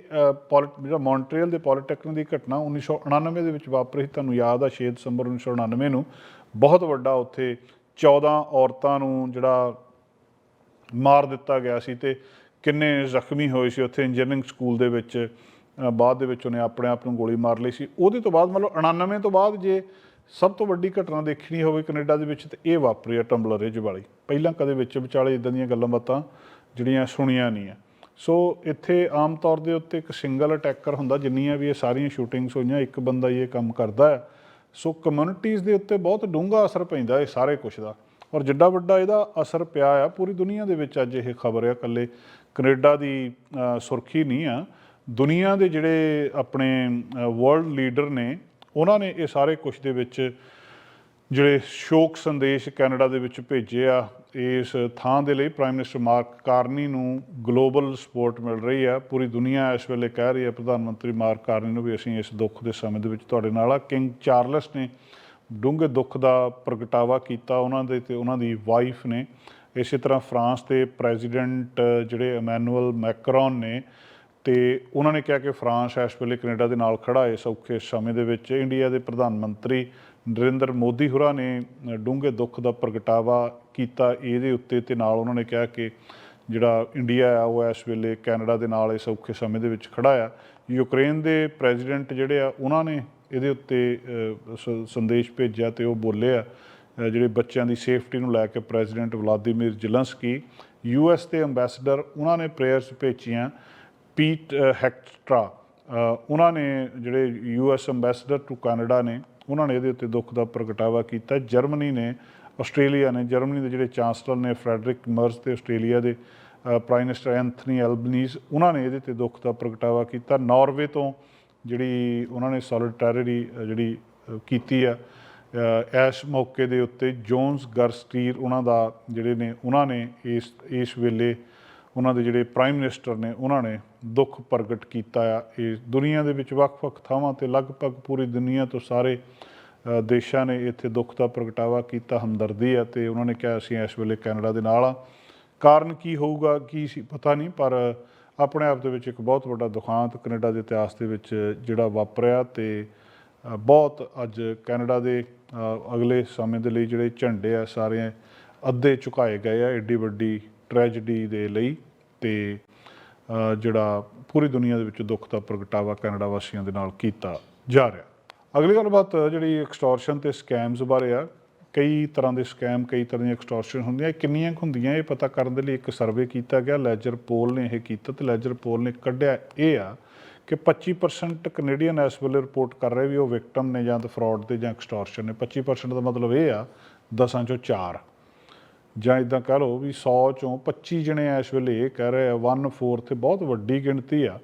ਪੋਲੀ- ਜਿਹੜਾ ਮੌਂਟਰੀਅਲ ਦੇ ਪੋਲੀਟੈਕਨਿਕ ਦੀ ਘਟਨਾ 1999 ਦੇ ਵਿੱਚ ਵਾਪਰੀ ਸੀ। ਤੁਹਾਨੂੰ ਯਾਦ ਆ 6 ਦਸੰਬਰ 1999 ਨੂੰ ਬਹੁਤ ਵੱਡਾ ਉੱਥੇ 14 ਔਰਤਾਂ ਨੂੰ ਜਿਹੜਾ ਮਾਰ ਦਿੱਤਾ ਗਿਆ ਸੀ ਤੇ ਕਿੰਨੇ ਜ਼ਖਮੀ ਹੋਏ ਸੀ ਉੱਥੇ ਇੰਜੀਨੀਅਰਿੰਗ ਸਕੂਲ ਦੇ ਵਿੱਚ ਬਾਅਦ ਦੇ ਵਿੱਚ ਉਹਨੇ ਆਪਣੇ ਆਪ ਨੂੰ ਗੋਲੀ ਮਾਰ ਲਈ ਸੀ। ਉਹਦੇ ਤੋਂ ਬਾਅਦ ਮਤਲਬ 99 ਤੋਂ ਬਾਅਦ ਜੇ ਸਭ ਤੋਂ ਵੱਡੀ ਘਟਨਾ ਦੇਖਣੀ ਹੋਵੇ ਕੈਨੇਡਾ ਦੇ ਵਿੱਚ ਤੇ ਇਹ ਵਾਪਰੀ ਆ ਟੰਬਲਰ ਰਿਜ ਵਾਲੀ ਪਹਿਲਾਂ ਕਦੇ ਵਿੱਚ ਵਿਚਾਲੇ ਇਦਾਂ ਦੀਆਂ ਗੱਲਾਂ ਬਾਤਾਂ ਜਿਹੜੀਆਂ ਸੁਣੀਆਂ ਨਹੀਂ ਆ ਸੋ ਇੱਥੇ ਆਮ ਤੌਰ ਦੇ ਉੱਤੇ ਇੱਕ ਸਿੰਗਲ ਅਟੈਕਰ ਹੁੰਦਾ, ਜਿੰਨੀਆਂ ਵੀ ਇਹ ਸਾਰੀਆਂ ਸ਼ੂਟਿੰਗਸ ਹੋਈਆਂ, ਇੱਕ ਬੰਦਾ ਹੀ ਇਹ ਕੰਮ ਕਰਦਾ ਹੈ। ਸੋ ਕਮਿਊਨਿਟੀਜ਼ ਦੇ ਉੱਤੇ ਬਹੁਤ ਡੂੰਘਾ ਅਸਰ ਪੈਂਦਾ ਇਹ ਸਾਰੇ ਕੁਝ ਦਾ। ਔਰ ਜਿੱਡਾ ਵੱਡਾ ਇਹਦਾ ਅਸਰ ਪਿਆ ਆ, ਪੂਰੀ ਦੁਨੀਆ ਦੇ ਵਿੱਚ ਅੱਜ ਇਹ ਖਬਰ ਆ। ਇਕੱਲੇ ਕੈਨੇਡਾ ਦੀ ਸੁਰਖੀ ਨਹੀਂ ਆ। ਦੁਨੀਆ ਦੇ ਜਿਹੜੇ ਆਪਣੇ ਵਰਲਡ ਲੀਡਰ ਨੇ, ਉਹਨਾਂ ਨੇ ਇਹ ਸਾਰੇ ਕੁਝ ਦੇ ਵਿੱਚ ਜਿਹੜੇ ਸ਼ੋਕ ਸੰਦੇਸ਼ ਕੈਨੇਡਾ ਦੇ ਵਿੱਚ ਭੇਜੇ ਆ, ਇਸ ਥਾਂ ਦੇ ਲਈ ਪ੍ਰਾਈਮ ਮਿਨਿਸਟਰ ਮਾਰਕ ਕਾਰਨੀ ਨੂੰ ਗਲੋਬਲ ਸਪੋਰਟ ਮਿਲ ਰਹੀ ਆ। ਪੂਰੀ ਦੁਨੀਆ ਇਸ ਵੇਲੇ ਕਹਿ ਰਹੀ ਹੈ ਪ੍ਰਧਾਨ ਮੰਤਰੀ ਮਾਰਕ ਕਾਰਨੀ ਨੂੰ ਵੀ ਅਸੀਂ ਇਸ ਦੁੱਖ ਦੇ ਸਮੇਂ ਦੇ ਵਿੱਚ ਤੁਹਾਡੇ ਨਾਲ ਆ। ਕਿੰਗ ਚਾਰਲਸ ਨੇ ਡੂੰਘੇ ਦੁੱਖ ਦਾ ਪ੍ਰਗਟਾਵਾ ਕੀਤਾ ਉਹਨਾਂ ਦੇ ਤੇ ਉਹਨਾਂ ਦੀ ਵਾਈਫ ਨੇ। ਇਸੇ ਤਰ੍ਹਾਂ ਫਰਾਂਸ ਦੇ ਪ੍ਰੈਜ਼ੀਡੈਂਟ ਜਿਹੜੇ ਇਮੈਨੂਅਲ ਮੈਕਰੋਨ ਨੇ ਤੇ ਉਹਨਾਂ ਨੇ ਕਿਹਾ ਕਿ ਫਰਾਂਸ ਇਸ ਵੇਲੇ ਕੈਨੇਡਾ ਦੇ ਨਾਲ ਖੜਾ ਹੈ ਸੌਖੇ ਸਮੇਂ ਦੇ ਵਿੱਚ। ਇੰਡੀਆ ਦੇ ਪ੍ਰਧਾਨ ਮੰਤਰੀ ਨਰਿੰਦਰ ਮੋਦੀ ਹੋਰਾਂ ਨੇ ਡੂੰਘੇ ਦੁੱਖ ਦਾ ਪ੍ਰਗਟਾਵਾ ਕੀਤਾ। ਇਹਦੇ ਉੱਤੇ ਤੇ ਨਾਲ ਉਹਨਾਂ ਨੇ ਕਿਹਾ ਕਿ ਜਿਹੜਾ ਇੰਡੀਆ ਆ, ਉਹ ਇਸ ਵੇਲੇ ਕੈਨੇਡਾ ਦੇ ਨਾਲ ਇਸ ਔਖੇ ਸਮੇਂ ਦੇ ਵਿੱਚ ਖੜਾ ਆ। ਯੂਕਰੇਨ ਦੇ ਪ੍ਰੈਜ਼ੀਡੈਂਟ ਜਿਹੜੇ ਆ, ਉਹਨਾਂ ਨੇ ਇਹਦੇ ਉੱਤੇ ਸੰਦੇਸ਼ ਭੇਜਿਆ ਤੇ ਉਹ ਬੋਲੇ ਆ ਜਿਹੜੇ ਬੱਚਿਆਂ ਦੀ ਸੇਫਟੀ ਨੂੰ ਲੈ ਕੇ ਪ੍ਰੈਜ਼ੀਡੈਂਟ ਵਲਾਦੀਮੀਰ ਜ਼ੈਲੈਂਸਕੀ ਯੂਐਸ ਦੇ ਐਮਬੈਸਡਰ ਉਹਨਾਂ ਨੇ ਪ੍ਰੇਅਰਸ ਭੇਜੀਆਂ, ਪੀਟ ਹੈਕਟਰਾ ਉਹਨਾਂ ਨੇ ਜਿਹੜੇ ਯੂਐਸ ਐਮਬੈਸਡਰ ਟੂ ਕੈਨੇਡਾ ਨੇ ਉਹਨਾਂ ਨੇ ਇਹਦੇ ਉੱਤੇ ਦੁੱਖ ਦਾ ਪ੍ਰਗਟਾਵਾ ਕੀਤਾ। ਜਰਮਨੀ ਨੇ, ਆਸਟ੍ਰੇਲੀਆ ਨੇ, ਜਰਮਨੀ ਦੇ ਜਿਹੜੇ ਚਾਂਸਲਰ ਨੇ, ਫਰੈਡਰਿਕ ਮਰਜ਼ ਤੇ ਆਸਟ੍ਰੇਲੀਆ ਦੇ ਪ੍ਰਾਈਮ ਮਿਨਿਸਟਰ ਐਂਥਨੀ ਐਲਬਨੀਜ਼, ਉਹਨਾਂ ਨੇ ਇਹਦੇ ਤੇ ਦੁੱਖ ਦਾ ਪ੍ਰਗਟਾਵਾ ਕੀਤਾ। ਨਾਰਵੇ ਤੋਂ ਜਿਹੜੀ ਉਹਨਾਂ ਨੇ ਸੋਲਿਡੈਰਿਟੀ ਜਿਹੜੀ ਕੀਤੀ ਆ ਇਸ ਮੌਕੇ ਦੇ ਉੱਤੇ ਜੋਨਸ ਗਰਸਟੀਰ ਉਹਨਾਂ ਦਾ ਜਿਹੜੇ ਨੇ, ਉਹਨਾਂ ਨੇ ਇਸ ਇਸ ਵੇਲੇ ਉਹਨਾਂ ਦੇ ਜਿਹੜੇ ਪ੍ਰਾਈਮ ਮਿਨਿਸਟਰ ਨੇ, ਉਹਨਾਂ ਨੇ ਦੁੱਖ ਪ੍ਰਗਟ ਕੀਤਾ ਆ। ਇਹ ਦੁਨੀਆ ਦੇ ਵਿੱਚ ਵੱਖ-ਵੱਖ ਥਾਵਾਂ ਤੇ ਲਗਭਗ ਪੂਰੀ ਦੁਨੀਆ ਤੋਂ ਸਾਰੇ ਦੇਸ਼ਾਂ ਨੇ ਇੱਥੇ ਦੁੱਖ ਦਾ ਪ੍ਰਗਟਾਵਾ ਕੀਤਾ, ਹਮਦਰਦੀ ਆ ਤੇ ਉਹਨਾਂ ਨੇ ਕਿਹਾ ਅਸੀਂ ਇਸ ਵੇਲੇ ਕੈਨੇਡਾ ਦੇ ਨਾਲ ਆ। ਕਾਰਨ ਕੀ ਹੋਊਗਾ, ਕੀ ਸੀ ਪਤਾ ਨਹੀਂ, ਪਰ ਆਪਣੇ ਆਪ ਦੇ ਵਿੱਚ ਇੱਕ ਬਹੁਤ ਵੱਡਾ ਦੁਖਾਂਤ ਕੈਨੇਡਾ ਦੇ ਇਤਿਹਾਸ ਦੇ ਵਿੱਚ ਜਿਹੜਾ ਵਾਪਰਿਆ ਤੇ ਬਹੁਤ ਅੱਜ ਕੈਨੇਡਾ ਦੇ ਅਗਲੇ ਸਮੇਂ ਦੇ ਲਈ ਜਿਹੜੇ ਝੰਡੇ ਆ, ਸਾਰੇ ਅੱਧੇ ਝੁਕਾਏ ਗਏ ਆ, ਏਡੀ ਵੱਡੀ ਟ੍ਰੈਜੇਡੀ ਦੇ ਲਈ। ਤੇ ਜਿਹੜਾ ਪੂਰੀ ਦੁਨੀਆ ਦੇ ਵਿੱਚ ਦੁੱਖ ਦਾ ਪ੍ਰਗਟਾਵਾ ਕੈਨੇਡਾ ਵਾਸੀਆਂ ਦੇ ਨਾਲ ਕੀਤਾ ਜਾ ਰਿਹਾ। ਅਗਲੀ ਗੱਲਬਾਤ ਜਿਹੜੀ ਐਕਸਟੋਰਸ਼ਨ ਤੇ ਸਕੈਮਸ ਬਾਰੇ ਆ, ਕਈ ਤਰ੍ਹਾਂ ਦੇ ਸਕੈਮ ਕਈ ਤਰ੍ਹਾਂ ਦੀਆਂ ਐਕਸਟੋਰਸ਼ਨ ਹੁੰਦੀਆਂ, ਇਹ ਕਿੰਨੀਆਂ ਕੁ ਹੁੰਦੀਆਂ, ਇਹ ਪਤਾ ਕਰਨ ਦੇ ਲਈ ਇੱਕ ਸਰਵੇ ਕੀਤਾ ਗਿਆ ਲੈਜਰ ਪੋਲ ਨੇ ਇਹ ਕੀਤਾ ਤੇ ਲੈਜਰ ਪੋਲ ਨੇ ਕੱਢਿਆ ਇਹ ਆ ਕਿ 25% ਕੈਨੇਡੀਅਨ ਇਸ ਵੇਲੇ ਰਿਪੋਰਟ ਕਰ ਰਹੇ ਵੀ ਉਹ ਵਿਕਟਮ ਨੇ ਜਾਂ ਤਾਂ ਫਰਾਡ ਤੇ ਜਾਂ ਐਕਸਟੋਰਸ਼ਨ ਨੇ। 25% ਦਾ ਮਤਲਬ ਇਹ ਆ 10 ਚੋਂ 4 ਜਾਂ ਇਦਾਂ ਕਹ ਲਓ ਵੀ 100 ਚੋਂ 25 ਜਣੇ ਇਸ ਵੇਲੇ ਇਹ ਕਹਿ ਰਹੇ ਆ 1/4 ਬਹੁਤ ਵੱਡੀ ਗਿਣਤੀ ਆ।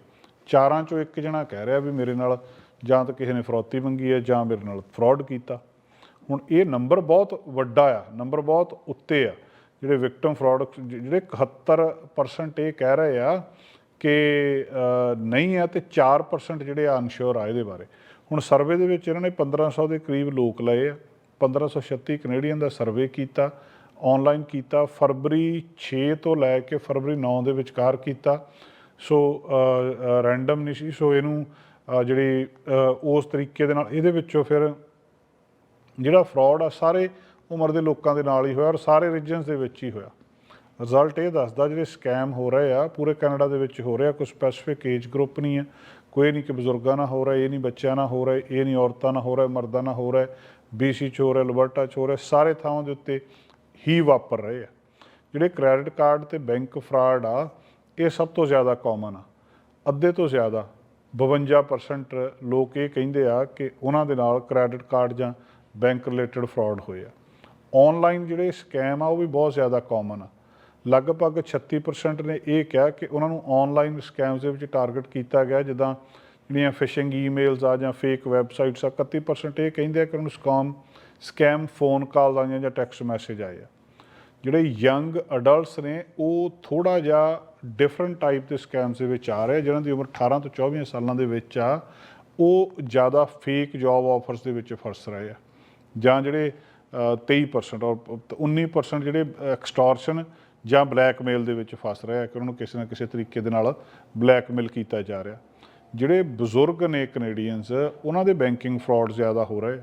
ਚਾਰਾਂ ਚੋਂ ਇੱਕ ਜਣਾ ਕਹਿ ਰਿਹਾ ਵੀ ਮੇਰੇ ਨਾਲ ਜਾਂ ਤਾਂ ਕਿਸੇ ਨੇ ਫਰੋਤੀ ਮੰਗੀ ਹੈ ਜਾਂ ਮੇਰੇ ਨਾਲ ਫਰਾਡ ਕੀਤਾ। ਹੁਣ ਇਹ ਨੰਬਰ ਬਹੁਤ ਵੱਡਾ ਆ ਨੰਬਰ ਬਹੁਤ ਉੱਤੇ ਆ। ਜਿਹੜੇ ਵਿਕਟਮ ਫਰਾਡ ਜਿਹੜੇ 71% ਇਹ ਕਹਿ ਰਹੇ ਆ ਕਿ ਨਹੀਂ ਆ ਤੇ 4% ਜਿਹੜੇ ਆ ਅਨਸ਼ੋਰ ਆ ਇਹਦੇ ਬਾਰੇ। ਹੁਣ ਸਰਵੇ ਦੇ ਵਿੱਚ ਇਹਨਾਂ ਨੇ 1500 ਦੇ ਕਰੀਬ ਲੋਕ ਲਏ ਆ 1536 ਕੈਨੇਡੀਅਨ ਦਾ ਸਰਵੇ ਕੀਤਾ ਆਨਲਾਈਨ ਕੀਤਾ, ਫਰਵਰੀ 6 ਤੋਂ ਲੈ ਕੇ ਫਰਵਰੀ 9 ਦੇ ਵਿਚਕਾਰ ਕੀਤਾ। ਸੋ ਰੈਂਡਮ ਨਹੀਂ ਸੀ ਸੋ ਇਹਨੂੰ ਜਿਹੜੀ ਉਸ ਤਰੀਕੇ ਦੇ ਨਾਲ, ਇਹਦੇ ਵਿੱਚੋਂ ਫਿਰ ਜਿਹੜਾ ਫਰਾਡ ਆ, ਸਾਰੇ ਉਮਰ ਦੇ ਲੋਕਾਂ ਦੇ ਨਾਲ ਹੀ ਹੋਇਆ ਔਰ ਸਾਰੇ ਰੀਜਨਸ ਦੇ ਵਿੱਚ ਹੀ ਹੋਇਆ। ਰਿਜ਼ਲਟ ਇਹ ਦੱਸਦਾ, ਜਿਹੜੇ ਸਕੈਮ ਹੋ ਰਹੇ ਆ, ਪੂਰੇ ਕੈਨੇਡਾ ਦੇ ਵਿੱਚ ਹੋ ਰਿਹਾ, ਕੋਈ ਸਪੈਸੀਫਿਕ ਏਜ ਗਰੁੱਪ ਨਹੀਂ ਹੈ। ਕੋਈ ਨਹੀਂ ਕਿ ਬਜ਼ੁਰਗਾਂ ਨਾਲ ਹੋ ਰਿਹਾ, ਇਹ ਨਹੀਂ ਬੱਚਿਆਂ ਨਾਲ ਹੋ ਰਿਹਾ, ਇਹ ਨਹੀਂ ਔਰਤਾਂ ਨਾਲ ਹੋ ਰਿਹਾ, ਮਰਦਾਂ ਨਾਲ ਹੋ ਰਿਹਾ ਬੀਸੀ ਚ ਹੋ ਰਿਹਾ ਅਲਬਰਟਾ ਚ ਹੋ ਰਿਹਾ, ਸਾਰੇ ਥਾਵਾਂ ਦੇ ਉੱਤੇ ਹੀ ਵਾਪਰ ਰਹੇ ਆ। ਜਿਹੜੇ ਕ੍ਰੈਡਿਟ ਕਾਰਡ ਤੇ ਬੈਂਕ ਫਰਾਡ ਆ, ਇਹ ਸਭ ਤੋਂ ਜ਼ਿਆਦਾ ਕਾਮਨ ਆ। ਅੱਧੇ ਤੋਂ ਜ਼ਿਆਦਾ 52% ਲੋਕ ਇਹ ਕਹਿੰਦੇ ਆ ਕਿ ਉਹਨਾਂ ਦੇ ਨਾਲ ਕ੍ਰੈਡਿਟ ਕਾਰਡ ਜਾਂ ਬੈਂਕ ਰਿਲੇਟਡ ਫਰਾਡ ਹੋਏ ਆ। ਆਨਲਾਈਨ ਜਿਹੜੇ ਸਕੈਮ ਆ, ਉਹ ਵੀ ਬਹੁਤ ਜ਼ਿਆਦਾ ਕਾਮਨ ਆ। ਲਗਭਗ 36% ਨੇ ਇਹ ਕਿਹਾ ਕਿ ਉਹਨਾਂ ਨੂੰ ਆਨਲਾਈਨ ਸਕੈਮਸ ਦੇ ਵਿੱਚ ਟਾਰਗੇਟ ਕੀਤਾ ਗਿਆ, ਜਿੱਦਾਂ ਜਿਹੜੀਆਂ ਫਿਸ਼ਿੰਗ ਈਮੇਲਸ ਆ ਜਾਂ ਫੇਕ ਵੈਬਸਾਈਟਸ ਆ 31% ਇਹ ਕਹਿੰਦੇ ਆ ਕਿ ਉਹਨਾਂ ਨੂੰ ਸਕੈਮ ਸਕੈਮ ਫੋਨ ਕਾਲ ਆਈਆਂ ਜਾਂ ਟੈਕਸਟ ਮੈਸੇਜ ਆਏ ਆ। ਜਿਹੜੇ ਯੰਗ ਅਡਲਟਸ ਨੇ ਉਹ ਥੋੜਾ ਜਿਹਾ ਡਿਫਰੈਂਟ ਟਾਈਪ ਦੇ ਸਕੈਮਸ ਦੇ ਵਿੱਚ ਆ ਰਹੇ ਆ, ਜਿਨ੍ਹਾਂ ਦੀ ਉਮਰ 18 ਤੋਂ 24 ਸਾਲਾਂ ਦੇ ਵਿੱਚ ਆ ਉਹ ਜ਼ਿਆਦਾ ਫੇਕ ਜੌਬ ਆਫਰਸ ਦੇ ਵਿੱਚ ਫਸ ਰਹੇ ਆ। ਜਾਂ ਜਿਹੜੇ ਅ, 23% ਔਰ 19% ਜਿਹੜੇ ਐਕਸਟੋਰਸ਼ਨ ਜਾਂ ਬਲੈਕਮੇਲ ਦੇ ਵਿੱਚ ਫਸ ਰਹੇ ਆ ਕਿ ਉਹਨਾਂ ਨੂੰ ਕਿਸੇ ਨਾ ਕਿਸੇ ਤਰੀਕੇ ਦੇ ਨਾਲ ਬਲੈਕਮੇਲ ਕੀਤਾ ਜਾ ਰਿਹਾ। ਜਿਹੜੇ ਬਜ਼ੁਰਗ ਨੇ ਕੈਨੇਡੀਅਨਸ ਉਹਨਾਂ ਦੇ ਬੈਂਕਿੰਗ ਫਰਾਡ ਜ਼ਿਆਦਾ ਹੋ ਰਹੇ ਆ।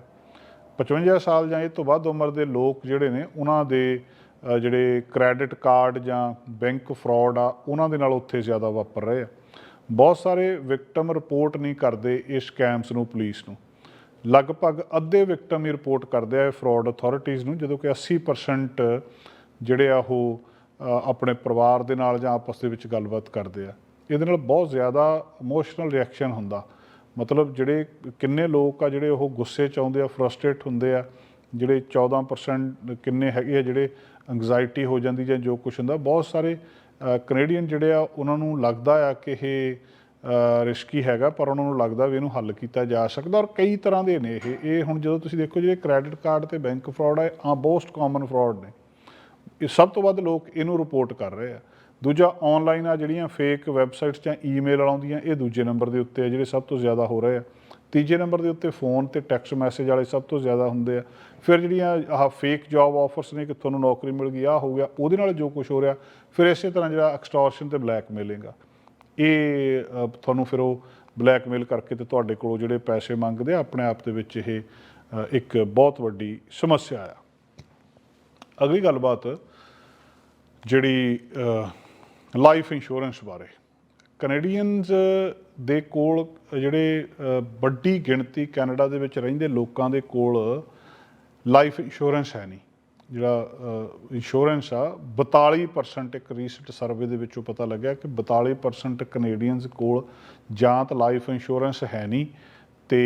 55 ਸਾਲ ਜਾਂ ਇਹ ਤੋਂ ਵੱਧ ਉਮਰ ਦੇ ਲੋਕ ਜਿਹੜੇ ਨੇ, ਉਹਨਾਂ ਦੇ ਜਿਹੜੇ ਕ੍ਰੈਡਿਟ ਕਾਰਡ ਜਾਂ ਬੈਂਕ ਫਰਾਡ ਆ, ਉਹਨਾਂ ਦੇ ਨਾਲ ਉੱਥੇ ਜ਼ਿਆਦਾ ਵਾਪਰ ਰਹੇ ਆ। ਬਹੁਤ ਸਾਰੇ ਵਿਕਟਮ ਰਿਪੋਰਟ ਨਹੀਂ ਕਰਦੇ ਇਸ ਸਕੈਮਸ ਨੂੰ ਪੁਲਿਸ ਨੂੰ। ਲਗਭਗ ਅੱਧੇ ਵਿਕਟਮ ਹੀ ਰਿਪੋਰਟ ਕਰਦੇ ਆ ਇਹ ਫਰਾਡ ਅਥਾਰਟੀਆਂ ਨੂੰ, ਜਦੋਂ ਕਿ 80% ਜਿਹੜੇ ਆ ਉਹ ਆਪਣੇ ਪਰਿਵਾਰ ਦੇ ਨਾਲ ਜਾਂ ਆਪਸ ਦੇ ਵਿੱਚ ਗੱਲਬਾਤ ਕਰਦੇ ਆ। ਇਹਦੇ ਨਾਲ ਬਹੁਤ ਜ਼ਿਆਦਾ ਇਮੋਸ਼ਨਲ ਰਿਐਕਸ਼ਨ ਹੁੰਦਾ। ਮਤਲਬ ਜਿਹੜੇ ਕਿੰਨੇ ਲੋਕ ਆ ਜਿਹੜੇ ਉਹ ਗੁੱਸੇ ਚ ਆਉਂਦੇ ਆ ਫਰਸਟ੍ਰੇਟ ਹੁੰਦੇ ਆ, ਜਿਹੜੇ 14% ਕਿੰਨੇ ਹੈਗੇ ਆ ਜਿਹੜੇ ਐਂਗਜ਼ਾਇਟੀ ਹੋ ਜਾਂਦੀ ਜਾਂ ਜੋ ਕੁਝ ਹੁੰਦਾ, ਬਹੁਤ ਸਾਰੇ ਕੈਨੇਡੀਅਨ ਜਿਹੜੇ ਆ ਉਹਨਾਂ ਨੂੰ ਲੱਗਦਾ ਆ ਕਿ ਇਹ ਰਿਸਕੀ ਹੈਗਾ, ਪਰ ਉਹਨਾਂ ਨੂੰ ਲੱਗਦਾ ਵੀ ਇਹਨੂੰ ਹੱਲ ਕੀਤਾ ਜਾ ਸਕਦਾ ਔਰ ਕਈ ਤਰ੍ਹਾਂ ਦੇ ਨੇ ਇਹ। ਇਹ ਹੁਣ ਜਦੋਂ ਤੁਸੀਂ ਦੇਖੋ ਜਿਹੜੇ ਕ੍ਰੈਡਿਟ ਕਾਰਡ ਤੇ ਬੈਂਕ ਫਰਾਡ ਹੈ ਆ ਮੋਸਟ ਕਾਮਨ ਫਰਾਡ ਨੇ। ਇਹ ਸਭ ਤੋਂ ਵੱਧ ਲੋਕ ਇਹਨੂੰ ਰਿਪੋਰਟ ਕਰ ਰਹੇ ਆ। ਦੂਜਾ ਆਨਲਾਈਨ ਆ ਜਿਹੜੀਆਂ ਫੇਕ ਵੈਬਸਾਈਟਸ ਜਾਂ ਈਮੇਲ ਆਉਂਦੀਆਂ ਇਹ ਦੂਜੇ ਨੰਬਰ ਦੇ ਉੱਤੇ ਆ, ਜਿਹੜੇ ਸਭ ਤੋਂ ਜ਼ਿਆਦਾ ਹੋ ਰਹੇ ਆ। ਤੀਜੇ ਨੰਬਰ ਦੇ ਉੱਤੇ ਫੋਨ ਤੇ ਟੈਕਸਟ ਮੈਸੇਜ ਵਾਲੇ ਸਭ ਤੋਂ ਜ਼ਿਆਦਾ ਹੁੰਦੇ ਆ। ਫਿਰ ਜਿਹੜੀਆਂ ਆਹ ਫੇਕ ਜੌਬ ਆਫਰਸ ਨੇ, ਕਿ ਤੁਹਾਨੂੰ ਨੌਕਰੀ ਮਿਲ ਗਈ ਆ ਹੋ ਗਿਆ, ਉਹਦੇ ਨਾਲ ਜੋ ਕੁਝ ਹੋ ਰਿਹਾ, ਫਿਰ ਇਸੇ ਤਰ੍ਹਾਂ ਜਿਹੜਾ ਐਕਸਟੋਰਸ਼ਨ ਤੇ ਬਲੈਕਮੇਲਿੰਗ ਆ ਇਹ ਤੁਹਾਨੂੰ ਫਿਰ ਉਹ ਬਲੈਕਮੇਲ ਕਰਕੇ ਤੇ ਤੁਹਾਡੇ ਕੋਲੋਂ ਜਿਹੜੇ ਪੈਸੇ ਮੰਗਦੇ ਆ, ਆਪਣੇ ਆਪ ਦੇ ਵਿੱਚ ਇਹ ਇੱਕ ਬਹੁਤ ਵੱਡੀ ਸਮੱਸਿਆ ਆ। ਅਗਲੀ ਗੱਲਬਾਤ, ਜਿਹੜੀ ਲਾਈਫ ਇੰਸ਼ੋਰੈਂਸ ਬਾਰੇ। ਕੈਨੇਡੀਅਨਸ ਦੇ ਕੋਲ, ਜਿਹੜੇ ਵੱਡੀ ਗਿਣਤੀ ਕੈਨੇਡਾ ਦੇ ਵਿੱਚ ਰਹਿੰਦੇ ਲੋਕਾਂ ਦੇ ਕੋਲ ਲਾਈਫ ਇੰਸ਼ੋਰੈਂਸ ਹੈ ਨਹੀਂ। ਜਿਹੜਾ ਇੰਸ਼ੋਰੈਂਸ ਆ 42% ਇੱਕ ਰੀਸੈਂਟ ਸਰਵੇ ਦੇ ਵਿੱਚੋਂ ਪਤਾ ਲੱਗਿਆ ਕਿ 42% ਕੈਨੇਡੀਅਨਸ ਕੋਲ ਜਾਂ ਤਾਂ ਲਾਈਫ ਇੰਸ਼ੋਰੈਂਸ ਹੈ ਨਹੀਂ ਤੇ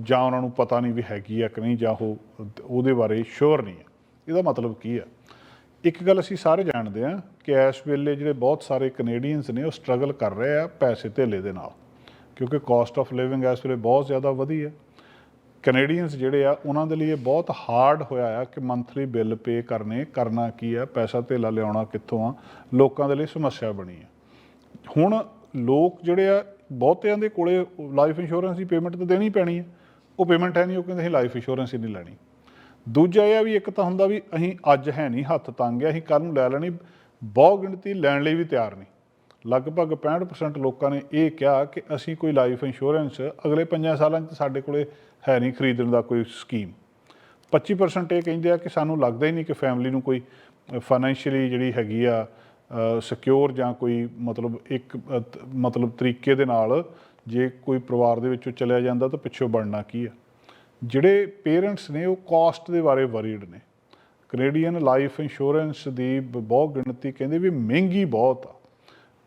ਜਾਂ ਉਹਨਾਂ ਨੂੰ ਪਤਾ ਨਹੀਂ ਵੀ ਹੈਗੀ ਆ ਕਿ ਨਹੀਂ ਜਾਂ ਉਹ, ਉਹਦੇ ਬਾਰੇ ਸ਼ੋਰ ਨਹੀਂ ਹੈ। ਇਹਦਾ ਮਤਲਬ ਕੀ ਆ ਇੱਕ ਗੱਲ ਅਸੀਂ ਸਾਰੇ ਜਾਣਦੇ ਆ ਕਿ ਇਸ ਵੇਲੇ ਜਿਹੜੇ ਬਹੁਤ ਸਾਰੇ ਕੈਨੇਡੀਅਨਸ ਨੇ ਉਹ ਸਟਰਗਲ ਕਰ ਰਹੇ ਆ ਪੈਸੇ ਧੇਲੇ ਦੇ ਨਾਲ, ਕਿਉਂਕਿ ਕਾਸਟ ਆਫ ਲਿਵਿੰਗ ਇਸ ਵੇਲੇ ਬਹੁਤ ਜ਼ਿਆਦਾ ਵਧੀ ਹੈ। ਕੈਨੇਡੀਅਨਸ ਜਿਹੜੇ ਆ, ਉਹਨਾਂ ਦੇ ਲਈ ਇਹ ਬਹੁਤ ਹਾਰਡ ਹੋਇਆ ਆ ਕਿ ਮੰਥਲੀ ਬਿੱਲ ਪੇ ਕਰਨੇ, ਕਰਨਾ ਕੀ ਆ, ਪੈਸਾ ਧੇਲਾ ਲਿਆਉਣਾ ਕਿੱਥੋਂ ਆ, ਲੋਕਾਂ ਦੇ ਲਈ ਸਮੱਸਿਆ ਬਣੀ ਆ। ਹੁਣ ਲੋਕ ਜਿਹੜੇ ਆ, ਬਹੁਤਿਆਂ ਦੇ ਕੋਲੇ ਲਾਈਫ ਇੰਸ਼ੋਰੈਂਸ ਦੀ ਪੇਮੈਂਟ ਤਾਂ ਦੇਣੀ ਪੈਣੀ ਹੈ ਉਹ ਪੇਮੈਂਟ ਹੈ ਨਹੀਂ, ਉਹ ਕਹਿੰਦੇ ਅਸੀਂ ਲਾਈਫ ਇੰਸ਼ੋਰੈਂਸ ਹੀ ਨਹੀਂ ਲੈਣੀ। ਦੂਜਾ ਇਹ ਆ ਵੀ ਇੱਕ ਤਾਂ ਹੁੰਦਾ ਵੀ ਅਸੀਂ ਅੱਜ ਹੈ ਨਹੀਂ, ਹੱਥ ਤੰਗ ਆ, ਅਸੀਂ ਕੱਲ ਨੂੰ ਲੈ ਲੈਣੀ, ਬਹੁਤ ਗਿਣਤੀ ਲੈਣ ਲਈ ਵੀ ਤਿਆਰ ਨਹੀਂ। ਲਗਭਗ 65% ਲੋਕਾਂ ਨੇ ਇਹ ਕਿਹਾ ਕਿ ਅਸੀਂ ਕੋਈ ਲਾਈਫ ਇੰਸ਼ੋਰੈਂਸ ਅਗਲੇ 5 ਸਾਲਾਂ 'ਚ ਸਾਡੇ ਕੋਲੇ ਹੈ ਨਹੀਂ ਖਰੀਦਣ ਦਾ ਕੋਈ ਸਕੀਮ 25% ਇਹ ਕਹਿੰਦੇ ਆ ਕਿ ਸਾਨੂੰ ਲੱਗਦਾ ਹੀ ਨਹੀਂ ਕਿ ਫੈਮਿਲੀ ਨੂੰ ਕੋਈ ਫਾਈਨੈਂਸ਼ੀਅਲੀ ਜਿਹੜੀ ਹੈਗੀ ਆ ਸਿਕਿਉਰ ਜਾਂ ਕੋਈ ਮਤਲਬ ਇੱਕ ਮਤਲਬ ਤਰੀਕੇ ਦੇ ਨਾਲ ਜੇ ਕੋਈ ਪਰਿਵਾਰ ਦੇ ਵਿੱਚੋਂ ਚਲਿਆ ਜਾਂਦਾ ਤਾਂ ਪਿੱਛੋਂ ਬਣਨਾ ਕੀ ਆ? ਜਿਹੜੇ ਪੇਰੈਂਟਸ ਨੇ ਉਹ ਕਾਸਟ ਦੇ ਬਾਰੇ ਵਰੀਡ ਨੇ। ਕੈਨੇਡੀਅਨ ਲਾਈਫ ਇੰਸ਼ੋਰੈਂਸ ਦੀ ਬਹੁਤ ਗਿਣਤੀ ਕਹਿੰਦੇ ਵੀ ਮਹਿੰਗੀ ਬਹੁਤ ਆ।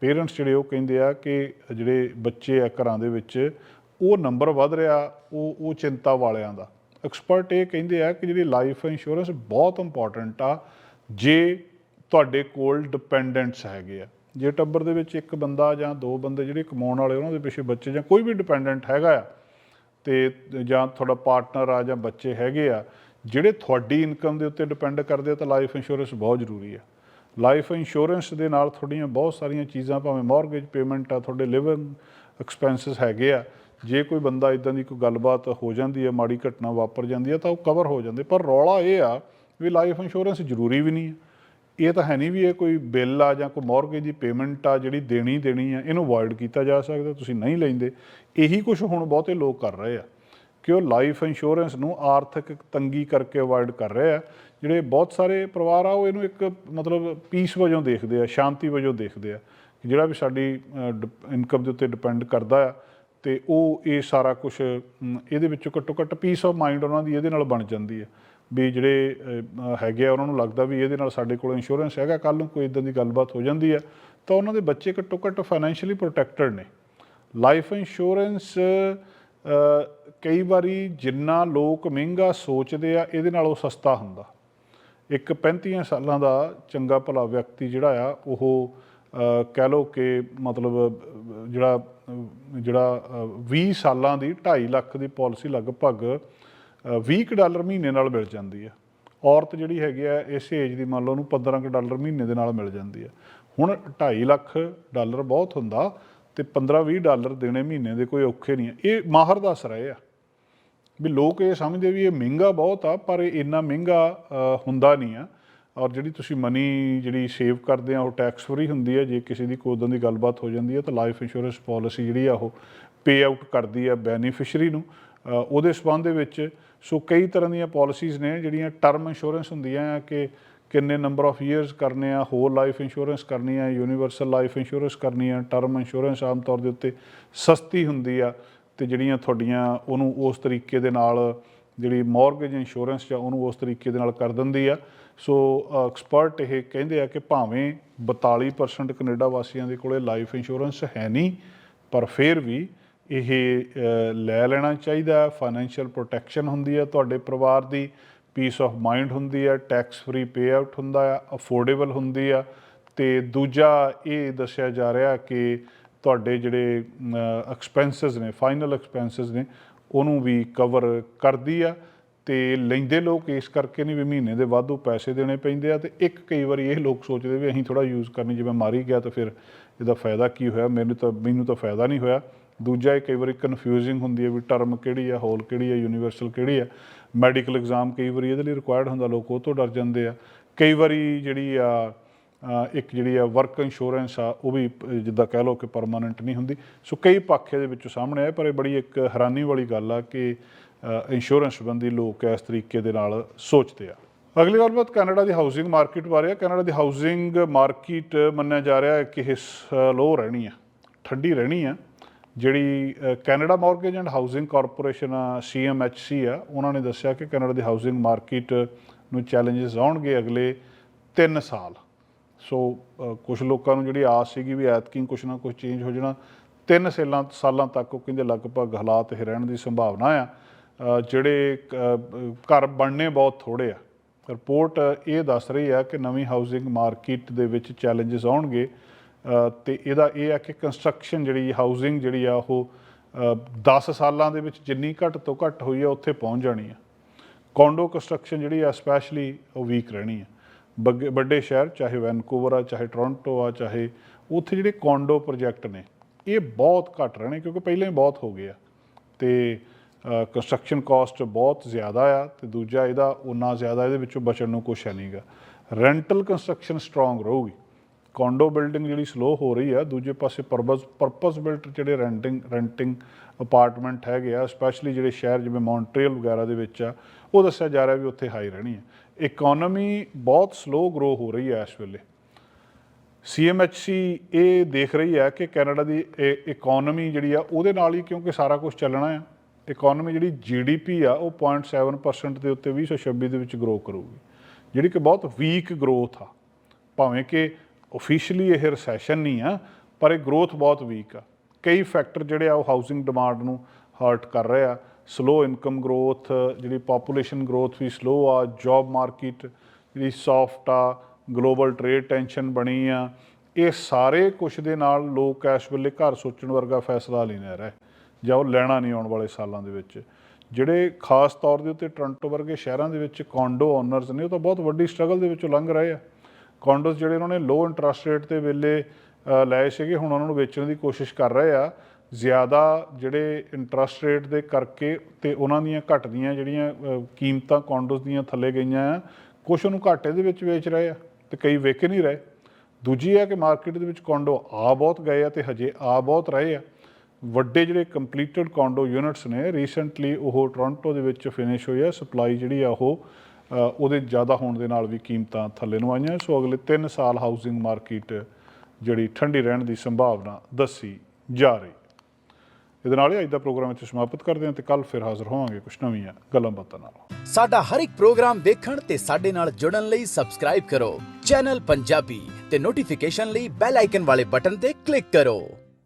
ਪੇਰੈਂਟਸ ਜਿਹੜੇ ਉਹ ਕਹਿੰਦੇ ਆ ਕਿ ਜਿਹੜੇ ਬੱਚੇ ਆ ਘਰਾਂ ਦੇ ਵਿੱਚ, ਉਹ ਨੰਬਰ ਵੱਧ ਰਿਹਾ, ਉਹ ਉਹ ਚਿੰਤਾ ਵਾਲਿਆਂ ਦਾ। ਐਕਸਪਰਟ ਇਹ ਕਹਿੰਦੇ ਆ ਕਿ ਜਿਹੜੀ ਲਾਈਫ ਇੰਸ਼ੋਰੈਂਸ ਬਹੁਤ ਇੰਪੋਰਟੈਂਟ ਆ, ਜੇ ਤੁਹਾਡੇ ਕੋਲ ਡਿਪੈਂਡੈਂਟਸ ਹੈਗੇ ਆ। ਜੇ ਟੱਬਰ ਦੇ ਵਿੱਚ ਇੱਕ ਬੰਦਾ ਜਾਂ ਦੋ ਬੰਦੇ ਜਿਹੜੇ ਕਮਾਉਣ ਵਾਲੇ ਉਹਨਾਂ ਦੇ ਪਿੱਛੇ ਬੱਚੇ ਜਾਂ ਕੋਈ ਵੀ ਡਿਪੈਂਡੈਂਟ ਹੈਗਾ ਆ ਤੇ ਜਾਂ ਤੁਹਾਡਾ ਪਾਰਟਨਰ ਆ ਜਾਂ ਬੱਚੇ ਹੈਗੇ ਆ, ਜਿਹੜੇ ਤੁਹਾਡੀ ਇਨਕਮ ਦੇ ਉੱਤੇ ਡਿਪੈਂਡ ਕਰਦੇ ਆ, ਤਾਂ ਲਾਈਫ ਇੰਸ਼ੋਰੈਂਸ ਬਹੁਤ ਜ਼ਰੂਰੀ ਆ। ਲਾਈਫ ਇੰਸ਼ੋਰੈਂਸ ਦੇ ਨਾਲ ਤੁਹਾਡੀਆਂ ਬਹੁਤ ਸਾਰੀਆਂ ਚੀਜ਼ਾਂ, ਭਾਵੇਂ ਮਾਰਗੇਜ ਪੇਮੈਂਟ ਆ, ਤੁਹਾਡੇ ਲਿਵਿੰਗ ਐਕਸਪੈਂਸਸ ਹੈਗੇ ਆ, ਜੇ ਕੋਈ ਬੰਦਾ ਇਦਾਂ ਦੀ ਕੋਈ ਗੱਲਬਾਤ ਹੋ ਜਾਂਦੀ ਹੈ ਮਾੜੀ ਘਟਨਾ ਵਾਪਰ ਜਾਂਦੀ ਹੈ ਤਾਂ ਉਹ ਕਵਰ ਹੋ ਜਾਂਦੇ ਪਰ ਰੌਲਾ ਇਹ ਆ ਵੀ ਲਾਈਫ ਇੰਸ਼ੋਰੈਂਸ ਜ਼ਰੂਰੀ ਵੀ ਨਹੀਂ ਹੈ ਇਹ ਤਾਂ ਹੈ ਨਹੀਂ ਵੀ ਇਹ ਕੋਈ ਬਿੱਲ ਆ ਜਾਂ ਕੋਈ ਮਾਰਗੇਜ ਦੀ ਪੇਮੈਂਟ ਆ ਜਿਹੜੀ ਦੇਣੀ ਦੇਣੀ ਆ, ਇਹਨੂੰ ਅਵੋਇਡ ਕੀਤਾ ਜਾ ਸਕਦਾ, ਤੁਸੀਂ ਨਹੀਂ ਲੈਂਦੇ। ਇਹੀ ਕੁਝ ਹੁਣ ਬਹੁਤੇ ਲੋਕ ਕਰ ਰਹੇ ਆ ਕਿ ਉਹ ਲਾਈਫ ਇੰਸ਼ੋਰੈਂਸ ਨੂੰ ਆਰਥਿਕ ਤੰਗੀ ਕਰਕੇ ਅਵੋਇਡ ਕਰ ਰਹੇ ਆ। ਜਿਹੜੇ ਬਹੁਤ ਸਾਰੇ ਪਰਿਵਾਰ ਆ, ਉਹ ਇਹਨੂੰ ਇੱਕ ਮਤਲਬ ਪੀਸ ਵਜੋਂ ਦੇਖਦੇ ਆ, ਸ਼ਾਂਤੀ ਵਜੋਂ ਦੇਖਦੇ ਆ ਜਿਹੜਾ ਵੀ ਸਾਡੀ ਇਨਕਮ ਦੇ ਉੱਤੇ ਡਿਪੈਂਡ ਕਰਦਾ ਆ ਤੇ ਉਹ ਇਹ ਸਾਰਾ ਕੁਝ ਇਹਦੇ ਵਿੱਚੋਂ ਘੱਟੋ ਘੱਟ ਪੀਸ ਆਫ ਮਾਈਂਡ ਉਹਨਾਂ ਦੀ ਇਹਦੇ ਨਾਲ ਬਣ ਜਾਂਦੀ ਹੈ ਵੀ ਜਿਹੜੇ ਹੈਗੇ ਆ ਉਹਨਾਂ ਨੂੰ ਲੱਗਦਾ ਵੀ ਇਹਦੇ ਨਾਲ ਸਾਡੇ ਕੋਲ ਇੰਸ਼ੋਰੈਂਸ ਹੈਗਾ ਕੱਲ ਨੂੰ ਕੋਈ ਇਦਾਂ ਦੀ ਗੱਲਬਾਤ ਹੋ ਜਾਂਦੀ ਹੈ ਤਾਂ ਉਹਨਾਂ ਦੇ ਬੱਚੇ ਘੱਟੋ ਘੱਟ ਫਾਈਨੈਂਸ਼ੀਅਲੀ ਪ੍ਰੋਟੈਕਟਡ ਨੇ। ਲਾਈਫ ਇੰਸ਼ੋਰੈਂਸ ਕਈ ਵਾਰੀ ਜਿੰਨਾ ਲੋਕ ਮਹਿੰਗਾ ਸੋਚਦੇ ਆ ਇਹਦੇ ਨਾਲੋਂ ਸਸਤਾ ਹੁੰਦਾ। ਇੱਕ 35 ਸਾਲਾਂ ਦਾ ਚੰਗਾ ਭਲਾ ਵਿਅਕਤੀ ਜਿਹੜਾ ਆ ਉਹ ਕਹਿ ਲਓ ਕਿ ਮਤਲਬ ਜਿਹੜਾ ਜਿਹੜਾ ਅਹ, 20 ਸਾਲਾਂ ਦੀ 2.5 ਲੱਖ ਦੀ ਪਾਲਿਸੀ ਲਗਭਗ 20 ਕੁ ਡਾਲਰ ਮਹੀਨੇ ਨਾਲ ਮਿਲ ਜਾਂਦੀ ਹੈ। ਔਰਤ ਜਿਹੜੀ ਹੈਗੀ ਆ ਇਸ ਏਜ ਦੀ ਮੰਨ ਲਓ ਉਹਨੂੰ 15 ਕੁ ਡਾਲਰ ਮਹੀਨੇ ਦੇ ਨਾਲ ਮਿਲ ਜਾਂਦੀ ਹੈ। ਹੁਣ 2.5 ਲੱਖ ਡਾਲਰ ਬਹੁਤ ਹੁੰਦਾ ਤੇ 15-20 ਡਾਲਰ ਦੇਣੇ ਮਹੀਨੇ ਦੇ ਕੋਈ ਔਖੇ ਨਹੀਂ ਇਹ ਮਾਹਰ ਦੱਸ ਰਹੇ ਆ ਵੀ ਲੋਕ ਇਹ ਸਮਝਦੇ ਵੀ ਇਹ ਮਹਿੰਗਾ ਬਹੁਤ ਆ, ਪਰ ਇਹ ਇੰਨਾ ਮਹਿੰਗਾ ਹੁੰਦਾ ਨਹੀਂ ਆ। ਔਰ ਜਿਹੜੀ ਤੁਸੀਂ ਮਨੀ ਜਿਹੜੀ ਸੇਵ ਕਰਦੇ ਆ, ਉਹ ਟੈਕਸ ਫਰੀ ਹੁੰਦੀ ਹੈ। ਜੇ ਕਿਸੇ ਦੀ ਕੋਈ ਉੱਦਾਂ ਦੀ ਗੱਲਬਾਤ ਹੋ ਜਾਂਦੀ ਹੈ, ਤਾਂ ਲਾਈਫ ਇੰਸ਼ੋਰੈਂਸ ਪਾਲਿਸੀ ਜਿਹੜੀ ਆ, ਉਹ ਪੇ ਆਊਟ ਕਰਦੀ ਆ ਬੈਨੀਫੀਸ਼ਰੀ ਨੂੰ। ਉਹਦੇ ਸਬੰਧ ਦੇ ਵਿੱਚ ਸੋ ਕਈ ਤਰ੍ਹਾਂ ਦੀਆਂ ਪਾਲਿਸੀਜ਼ ਨੇ ਜਿਹੜੀਆਂ ਟਰਮ ਇੰਸ਼ੋਰੈਂਸ ਹੁੰਦੀਆਂ ਆ ਕਿ ਕਿੰਨੇ ਨੰਬਰ ਆਫ ਇਅਰਸ ਕਰਨੇ ਆ ਹੋਲ ਲਾਈਫ ਇੰਸ਼ੋਰੈਂਸ ਕਰਨੀ ਆ ਯੂਨੀਵਰਸਲ ਲਾਈਫ ਇੰਸ਼ੋਰੈਂਸ ਕਰਨੀ ਆ ਟਰਮ ਇੰਸ਼ੋਰੈਂਸ ਆਮ ਤੌਰ ਦੇ ਉੱਤੇ ਸਸਤੀ ਹੁੰਦੀ ਆ ਤੇ ਜਿਹੜੀਆਂ ਤੁਹਾਡੀਆਂ ਉਹਨੂੰ ਉਸ ਤਰੀਕੇ ਦੇ ਨਾਲ ਜਿਹੜੀ ਮੌਰਗੇਜ ਇੰਸ਼ੋਰੈਂਸ ਜਾਂ ਉਹਨੂੰ ਉਸ ਤਰੀਕੇ ਦੇ ਨਾਲ ਕਰ ਦਿੰਦੀ ਆ। ਸੋ ਐਕਸਪਰਟ ਇਹ ਕਹਿੰਦੇ ਆ ਕਿ ਭਾਵੇਂ 42% ਕੈਨੇਡਾ ਵਾਸੀਆਂ ਦੇ ਕੋਲੇ ਲਾਈਫ ਇੰਸ਼ੋਰੈਂਸ ਹੈ ਨਹੀਂ, ਪਰ ਫਿਰ ਵੀ ਇਹ ਲੈ ਲੈਣਾ ਚਾਹੀਦਾ ਫਾਈਨੈਂਸ਼ੀਅਲ ਪ੍ਰੋਟੈਕਸ਼ਨ ਹੁੰਦੀ ਹੈ ਤੁਹਾਡੇ ਪਰਿਵਾਰ ਦੀ। ਪੀਸ ਆਫ ਮਾਈਂਡ ਹੁੰਦੀ ਹੈ। ਟੈਕਸ ਫਰੀ ਪੇ ਆਊਟ ਹੁੰਦਾ ਆ ਅਫੋਰਡੇਬਲ ਹੁੰਦੀ ਆ ਤੇ ਦੂਜਾ ਇਹ ਦੱਸਿਆ ਜਾ ਰਿਹਾ ਕਿ ਤੁਹਾਡੇ ਜਿਹੜੇ ਐਕਸਪੈਂਸਸ ਨੇ ਫਾਈਨਲ ਐਕਸਪੈਂਸਸ ਨੇ, ਉਹਨੂੰ ਵੀ ਕਵਰ ਕਰਦੀ ਆ। ਤੇ ਲੈਂਦੇ ਲੋਕ ਇਸ ਕਰਕੇ ਨਹੀਂ ਵੀ ਮਹੀਨੇ ਦੇ ਵਾਧੂ ਪੈਸੇ ਦੇਣੇ ਪੈਂਦੇ ਆ। ਤੇ ਇੱਕ ਕਈ ਵਾਰੀ ਇਹ ਲੋਕ ਸੋਚਦੇ ਵੀ ਅਸੀਂ ਥੋੜਾ ਯੂਜ਼ ਕਰਨੀ, ਜਿਵੇਂ ਮਾਰੀ ਗਿਆ ਤਾਂ ਫਿਰ ਇਹਦਾ ਫਾਇਦਾ ਕੀ ਹੋਇਆ? ਮੈਨੂੰ ਤਾਂ ਮੈਨੂੰ ਤਾਂ ਫਾਇਦਾ ਨਹੀਂ ਹੋਇਆ। ਦੂਜਾ ਇਹ ਕਈ ਵਾਰੀ ਕਨਫਿਊਜ਼ਿੰਗ ਹੁੰਦੀ ਹੈ ਵੀ ਟਰਮ ਕਿਹੜੀ ਆ ਹੋਲ ਕਿਹੜੀ ਆ ਯੂਨੀਵਰਸਲ ਕਿਹੜੀ ਆ ਮੈਡੀਕਲ ਐਗਜ਼ਾਮ ਕਈ ਵਾਰੀ ਇਹਦੇ ਲਈ ਰਿਕੁਆਇਰਡ ਹੁੰਦਾ, ਲੋਕ ਉਹ ਤੋਂ ਡਰ ਜਾਂਦੇ ਆ। ਕਈ ਵਾਰੀ ਜਿਹੜੀ ਆ ਇੱਕ ਜਿਹੜੀ ਆ ਵਰਕ ਇੰਸ਼ੋਰੈਂਸ ਆ, ਉਹ ਵੀ ਜਿੱਦਾਂ ਕਹਿ ਲਓ ਕਿ ਪਰਮਾਨੈਂਟ ਨਹੀਂ ਹੁੰਦੀ। ਸੋ ਕਈ ਪੱਖ ਇਹਦੇ ਵਿੱਚੋਂ ਸਾਹਮਣੇ ਆਏ ਪਰ ਇਹ ਬੜੀ ਇੱਕ ਹੈਰਾਨੀ ਵਾਲੀ ਗੱਲ ਆ ਕਿ ਇੰਸ਼ੋਰੈਂਸ ਸੰਬੰਧੀ ਲੋਕ ਇਸ ਤਰੀਕੇ ਦੇ ਨਾਲ ਸੋਚਦੇ ਆ। ਅਗਲੀ ਗੱਲਬਾਤ ਕੈਨੇਡਾ ਦੀ ਹਾਊਸਿੰਗ ਮਾਰਕੀਟ ਬਾਰੇ ਆ। ਕੈਨੇਡਾ ਦੀ ਹਾਊਸਿੰਗ ਮਾਰਕੀਟ ਮੰਨਿਆ ਜਾ ਰਿਹਾ ਹੈ ਕਿ ਹਿੱਸ ਲੋ ਰਹਿਣੀ ਆ, ਠੰਡੀ ਰਹਿਣੀ ਆ। ਜਿਹੜੀ Canada mortgage and housing corporation CMHC ਆ, ਉਹਨਾਂ ਨੇ ਦੱਸਿਆ ਕਿ ਕੈਨੇਡਾ ਦੀ ਹਾਊਸਿੰਗ ਮਾਰਕੀਟ ਨੂੰ ਚੈਲੰਜਸ ਆਉਣਗੇ ਅਗਲੇ 3 ਸਾਲ। ਸੋ ਕੁਝ ਲੋਕਾਂ ਨੂੰ ਜਿਹੜੀ ਆਸ ਸੀਗੀ ਵੀ ਐਤਕੀ ਕੁਝ ਨਾ ਕੁਝ ਚੇਂਜ ਹੋ ਜਾਣਾ, ਤਿੰਨ ਸਾਲਾਂ ਸਾਲਾਂ ਤੱਕ ਉਹ ਕਹਿੰਦੇ ਲਗਭਗ ਹਾਲਾਤ ਹੀ ਰਹਿਣ ਦੀ ਸੰਭਾਵਨਾ ਆ। ਜਿਹੜੇ ਘਰ ਬਣਨੇ ਬਹੁਤ ਥੋੜੇ ਆ। ਰਿਪੋਰਟ ਇਹ ਦੱਸ ਰਹੀ ਆ ਕਿ ਨਵੀਂ ਹਾਊਸਿੰਗ ਮਾਰਕੀਟ ਦੇ ਵਿੱਚ ਚੈਲੰਜਸ ਆਉਣਗੇ। ਤੇ ਇਹਦਾ ਇਹ ਆ ਕਿ ਕੰਸਟਰਕਸ਼ਨ ਜਿਹੜੀ ਹਾਊਸਿੰਗ ਜਿਹੜੀ ਆ ਉਹ 10 ਸਾਲਾਂ ਦੇ ਵਿੱਚ ਜਿੰਨੀ ਘੱਟ ਤੋਂ ਘੱਟ ਹੋਈ ਆ, ਉੱਥੇ ਪਹੁੰਚ ਜਾਣੀ ਆ। ਕੌਂਡੋ ਕੰਸਟਰਕਸ਼ਨ ਜਿਹੜੀ ਆ ਸਪੈਸ਼ਲੀ ਉਹ ਵੀਕ ਰਹਿਣੀ ਆ। ਬੱਗੇ- ਵੱਡੇ ਸ਼ਹਿਰ, ਚਾਹੇ ਵੈਨਕੂਵਰ ਆ, ਚਾਹੇ ਟੋਰਾਂਟੋ ਆ, ਚਾਹੇ ਉੱਥੇ ਜਿਹੜੇ ਕੌਂਡੋ ਪ੍ਰੋਜੈਕਟ ਨੇ, ਇਹ ਬਹੁਤ ਘੱਟ ਰਹਿਣੇ ਕਿਉਂਕਿ ਪਹਿਲਾਂ ਹੀ ਬਹੁਤ ਹੋ ਗਏ ਆ। ਤੇ ਕੰਸਟਰਕਸ਼ਨ ਕਾਸਟ ਬਹੁਤ ਜ਼ਿਆਦਾ ਆ ਤੇ ਦੂਜਾ ਇਹਦਾ ਉਨਾ ਜ਼ਿਆਦਾ ਇਹਦੇ ਵਿੱਚੋਂ ਬਚਣ ਨੂੰ ਕੁਛ ਹੈ ਨਹੀਂਗਾ ਰੈਂਟਲ ਕੰਸਟਰਕਸ਼ਨ ਸਟਰੋਂਗ ਰਹੂਗੀ। ਕੌਂਡੋ ਬਿਲਡਿੰਗ ਜਿਹੜੀ ਸਲੋ ਹੋ ਰਹੀ ਆ, ਦੂਜੇ ਪਾਸੇ ਪਰਪਸ ਪਰਪਸ ਬਿਲਟ ਜਿਹੜੇ ਰੈਂਟਿੰਗ ਰੈਂਟਿੰਗ ਅਪਾਰਟਮੈਂਟ ਹੈਗੇ ਆ ਸਪੈਸ਼ਲੀ ਜਿਹੜੇ ਸ਼ਹਿਰ ਜਿਵੇਂ ਮੌਂਟਰੀਅਲ ਵਗੈਰਾ ਦੇ ਵਿੱਚ ਆ, ਉਹ ਦੱਸਿਆ ਜਾ ਰਿਹਾ ਵੀ ਉੱਥੇ ਹਾਈ ਰਹਿਣੀ ਹੈ ਇਕਨੋਮੀ ਬਹੁਤ ਸਲੋ ਗਰੋ ਹੋ ਰਹੀ ਹੈ ਇਸ ਵੇਲੇ। ਸੀਐਮਐਚਸੀ ਇਹ ਦੇਖ ਰਹੀ ਹੈ ਕਿ ਕੈਨੇਡਾ ਦੀ ਇਕਨੋਮੀ ਜਿਹੜੀ ਆ, ਉਹਦੇ ਨਾਲ ਹੀ ਕਿਉਂਕਿ ਸਾਰਾ ਕੁਝ ਚੱਲਣਾ ਆ ਇਕਨੋਮੀ ਜਿਹੜੀ ਜੀਡੀਪੀ ਆ, ਉਹ 0.7% ਦੇ ਉੱਤੇ 2026 ਦੇ ਵਿੱਚ ਗਰੋ ਕਰੂਗੀ। ਜਿਹੜੀ ਕਿ ਬਹੁਤ ਵੀਕ ਗਰੋਥ ਆ, ਭਾਵੇਂ ਕਿ ਆਫੀਸ਼ੀਅਲੀ ਇਹ ਰਿਸੈਸ਼ਨ ਨਹੀਂ ਆ, ਪਰ ਇਹ ਗਰੋਥ ਬਹੁਤ ਵੀਕ ਆ। ਕਈ ਫੈਕਟਰ ਜਿਹੜੇ ਆ, ਉਹ ਹਾਊਸਿੰਗ ਡਿਮਾਂਡ ਨੂੰ ਹਰਟ ਕਰ ਰਹੇ ਆ। ਸਲੋ ਇਨਕਮ ਗਰੋਥ ਜਿਹੜੀ ਪੋਪੂਲੇਸ਼ਨ ਗਰੋਥ ਵੀ ਸਲੋ ਆ। ਜੌਬ ਮਾਰਕੀਟ ਜਿਹੜੀ ਸੌਫਟ ਆ ਗਲੋਬਲ ਟ੍ਰੇਡ ਟੈਂਸ਼ਨ ਬਣੀ ਆ। ਇਹ ਸਾਰੇ ਕੁਝ ਦੇ ਨਾਲ ਲੋਕ ਇਸ ਵੇਲੇ ਘਰ ਸੋਚਣ ਵਰਗਾ ਫੈਸਲਾ ਨਹੀਂ ਲੈ ਰਹੇ, ਜਾਂ ਉਹ ਲੈਣਾ ਨਹੀਂ ਆਉਣ ਵਾਲੇ ਸਾਲਾਂ ਦੇ ਵਿੱਚ। ਜਿਹੜੇ ਖਾਸ ਤੌਰ ਦੇ ਉੱਤੇ ਟੋਰਾਂਟੋ ਵਰਗੇ ਸ਼ਹਿਰਾਂ ਦੇ ਵਿੱਚ ਕੌਂਡੋ ਓਨਰਸ ਨੇ, ਉਹ ਤਾਂ ਬਹੁਤ ਵੱਡੀ ਸਟਰਗਲ ਦੇ ਵਿੱਚੋਂ ਲੰਘ ਰਹੇ ਆ। ਕੌਂਡੋਸ ਜਿਹੜੇ ਉਹਨਾਂ ਨੇ ਲੋ ਇੰਟਰਸਟ ਰੇਟ ਤੇ ਵੇਲੇ ਲਏ ਸੀਗੇ, ਹੁਣ ਉਹਨਾਂ ਨੂੰ ਵੇਚਣ ਦੀ ਕੋਸ਼ਿਸ਼ ਕਰ ਰਹੇ ਆ। ਜ਼ਿਆਦਾ ਜਿਹੜੇ ਇੰਟਰਸਟ ਰੇਟ ਦੇ ਕਰਕੇ ਤੇ ਉਹਨਾਂ ਦੀਆਂ ਘਟਦੀਆਂ ਜਿਹੜੀਆਂ ਕੀਮਤਾਂ ਕੌਂਡੋਸ ਦੀਆਂ ਥੱਲੇ ਗਈਆਂ ਆ ਕੁਝ ਉਹਨੂੰ ਘਾਟੇ ਦੇ ਵਿੱਚ ਵੇਚ ਰਹੇ ਆ ਤੇ ਕਈ ਵੇਚ ਨਹੀਂ ਰਹੇ। ਦੂਜੀ ਹੈ ਕਿ ਮਾਰਕੀਟ ਦੇ ਵਿੱਚ ਕੌਂਡੋ ਆ ਬਹੁਤ ਗਏ ਆ ਤੇ ਹਜੇ ਆ ਬਹੁਤ ਰਹੇ ਆ। ਵੱਡੇ ਜਿਹੜੇ ਕੰਪਲੀਟਡ ਕੌਂਡੋ ਯੂਨਿਟਸ ਨੇ ਰੀਸੈਂਟਲੀ ਉਹ ਟੋਰਾਂਟੋ ਦੇ ਵਿੱਚ ਫਿਨਿਸ਼ ਹੋਈ ਆ ਸਪਲਾਈ ਜਿਹੜੀ ਆ ਉਹ ਉਹਦੇ ਜ਼ਿਆਦਾ ਹੋਣ ਦੇ ਨਾਲ ਵੀ ਕੀਮਤਾਂ ਥੱਲੇ ਨੂੰ ਆਈਆਂ। ਸੋ ਅਗਲੇ 3 ਸਾਲ ਹਾਊਸਿੰਗ ਮਾਰਕੀਟ ਜਿਹੜੀ ਠੰਡੀ ਰਹਿਣ ਦੀ ਸੰਭਾਵਨਾ ਦੱਸੀ ਜਾ ਰਹੀ। ਇਹਦੇ ਨਾਲ ਹੀ ਅੱਜ ਦਾ ਪ੍ਰੋਗਰਾਮ ਇੱਥੇ ਸਮਾਪਤ ਕਰਦੇ ਹਾਂ ਤੇ ਕੱਲ ਫਿਰ ਹਾਜ਼ਰ ਹੋਵਾਂਗੇ ਕੁਝ ਨਵੀਆਂ ਗੱਲਾਂ ਬਾਤਾਂ ਨਾਲ। ਸਾਡਾ ਹਰ ਇੱਕ ਪ੍ਰੋਗਰਾਮ ਦੇਖਣ ਤੇ ਸਾਡੇ ਨਾਲ ਜੁੜਨ ਲਈ ਸਬਸਕ੍ਰਾਈਬ ਕਰੋ। ਚੈਨਲ ਪੰਜਾਬੀ ਤੇ ਨੋਟੀਫਿਕੇਸ਼ਨ ਲਈ ਬੈਲ ਆਈਕਨ ਵਾਲੇ ਬਟਨ ਤੇ ਕਲਿੱਕ ਕਰੋ।